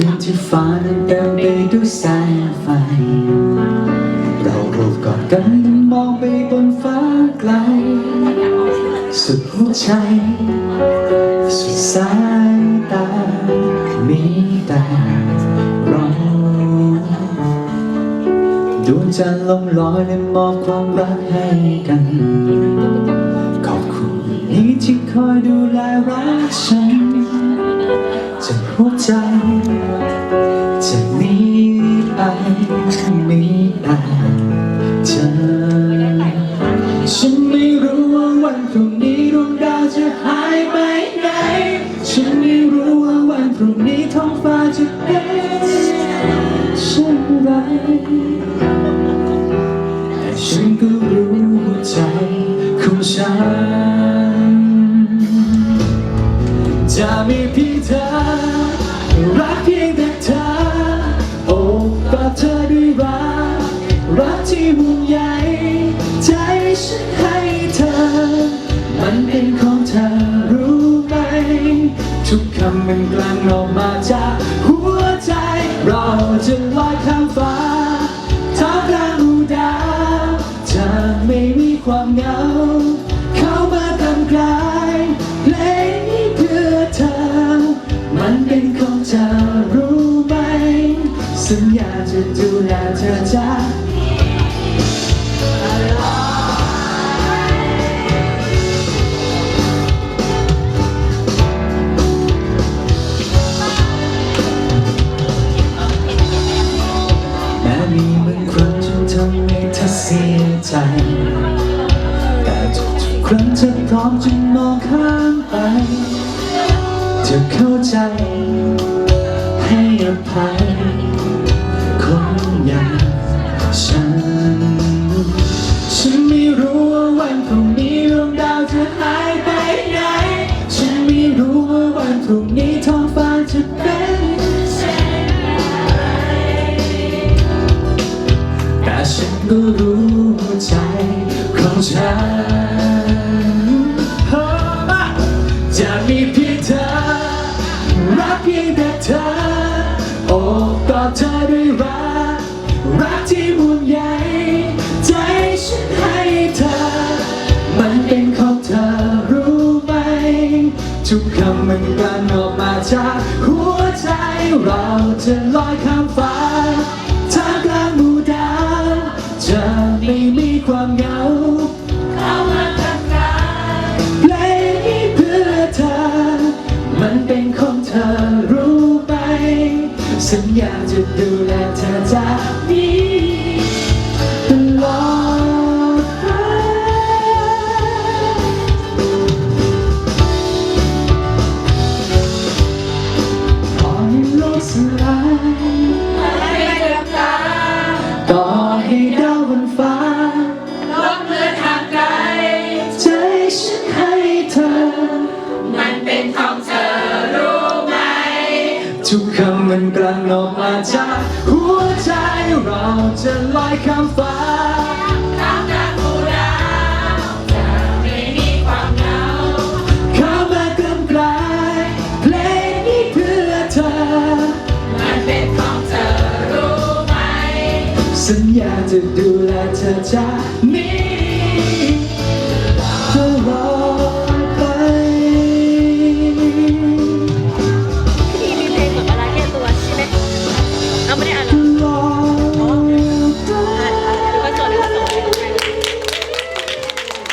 คืนที่ฟ้านั้นเต็มไปด้วยแสงไฟ เราโอบกอดกันมองไปบนฟ้าไกล สุดหัวใจ สุดสายตา มีแต่เราดวงจันทร์ลงลอยและมอบความรักให้กัน ขอบคุณนี้ที่คอยดูแลรักฉัน หัวใจจะมีไปมีแต่เธอฉันไม่รู้ว่าวันพรุ่งนี้ดวงดาวจะหายไปไหน ฉันไม่รู้ว่าวันพรุ่งนี้ท้องฟ้าจะเป็นเช่นไรแต่ฉันก็รู้หัวใจของฉันจะมีเพียงเธอ ฉันให้เธอ มันเป็นของเธอรู้ไหม ทุกคำมันกลั่นออกมาจากหัวใจ เราจะลอยข้ามฟ้าท่ามกลางรูดาวจะไม่มีความเหงา ครั้งเธอพร้อมจะมองข้ามไป เธอเข้าใจ ให้อภัยคนอย่างฉัน ฉันไม่รู้ว่าวันพรุ่งนี้ดวงดาวจะหายไปไหน ฉันไม่รู้ว่าวันพรุ่งนี้ท้องฟ้าจะเป็นเช่นไรแต่ฉันก็รู้ใจของฉัน มีเพียงเธอ รักเพียงแต่เธอ โอบกอดเธอด้วยรัก รักที่ห่วงใยใจฉันให้เธอ มันเป็นของเธอรู้ไหม ทุกคำมันกลั่นออกมาจากหัวใจเราจะลอยข้ามฟ้า มันเป็นของเธอรู้ไหมสัญญาจะดูแลเธอจากนี้ตลอดไปขอให้โลกสลาย ทุกคำมันกลั่นออกมาจากหัวใจเราจะลอยข้ามฟ้าข้ามกลางหมู่ดาวจะไม่มีความเหงาเข้ามากำกลายเพลงนี้เพื่อเธอ มันเป็นของเธอรู้ไหม สัญญาจะดูแลเธอจากนี้